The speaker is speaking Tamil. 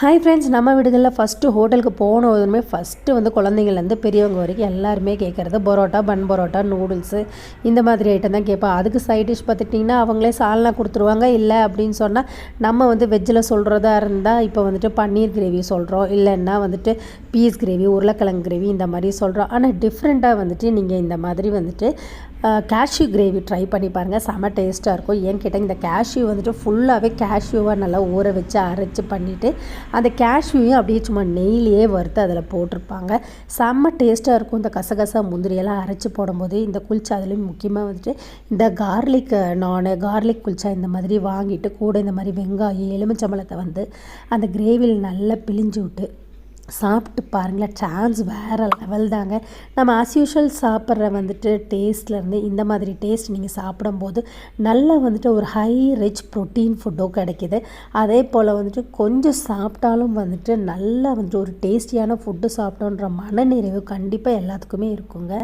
ஹாய் ஃப்ரெண்ட்ஸ் நம்ம வீடுகளில் ஃபஸ்ட்டு ஹோட்டலுக்கு போனதுமே ஃபஸ்ட்டு வந்து குழந்தைங்கள்லேருந்து பெரியவங்க வரைக்கும் எல்லாருமே கேட்குறது பரோட்டா பன் பரோட்டா நூடுல்ஸு இந்த மாதிரி ஐட்டம் தான் கேட்போம் அதுக்கு சைட் டிஷ் பார்த்துட்டிங்கன்னா அவங்களே சால்னா கொடுத்துருவாங்க. இல்லை அப்படின்னு சொன்னால் நம்ம வந்து வெஜ்ஜில் சொல்கிறதா இருந்தால் இப்போ வந்துட்டு பன்னீர் கிரேவி சொல்கிறோம் இல்லைன்னா வந்துட்டு பீஸ் கிரேவி உருளைக்கிழங்கு கிரேவி இந்த மாதிரி சொல்கிறோம் ஆனால் டிஃப்ரெண்ட்டாக வந்துட்டு நீங்கள் இந்த மாதிரி வந்துட்டு கேஷ்யூ கிரேவி ட்ரை பண்ணி பாருங்கள் செம்ம டேஸ்ட்டாக இருக்கும். ஏன் கேட்டால் இந்த கேஷ்யூ வந்துட்டு ஃபுல்லாகவே கேஷ்யூவாக நல்லா ஊற வச்சு அரைச்சி பண்ணிவிட்டு அந்த கேஷ்யூவையும் அப்படியே சும்மா நெய்லியே வறுத்து அதில் போட்டிருப்பாங்க. செம்ம டேஸ்ட்டாக இருக்கும். இந்த கசகசா முந்திரியெல்லாம் அரைச்சி போடும்போது இந்த குளிச்சா அதுலேயும் முக்கியமாக வந்துட்டு இந்த கார்லிக் நான் கார்லிக் குளிச்சா இந்த மாதிரி வாங்கிட்டு கூட இந்த மாதிரி வெங்காயம் எலுமிச்சம்பழத்தை வந்து அந்த கிரேவியில் நல்லா பிழிஞ்சு விட்டு சாப்பிட்டு பாருங்களேன் சான்ஸ் வேறு லெவல் தாங்க. நம்ம ஆஸ் யூஷுவல் சாப்பிட்ற வந்துட்டு டேஸ்ட்லேருந்து இந்த மாதிரி டேஸ்ட் நீங்கள் சாப்பிடும்போது நல்லா வந்துட்டு ஒரு ஹை ரிச் ப்ரோட்டீன் ஃபுட்டோ கிடைக்கிது. அதே போல் வந்துட்டு கொஞ்சம் சாப்பிட்டாலும் வந்துட்டு நல்லா வந்துட்டு ஒரு டேஸ்டியான ஃபுட்டு சாப்பிட்டோன்ற மனநிறைவு கண்டிப்பாக எல்லாத்துக்குமே இருக்குங்க.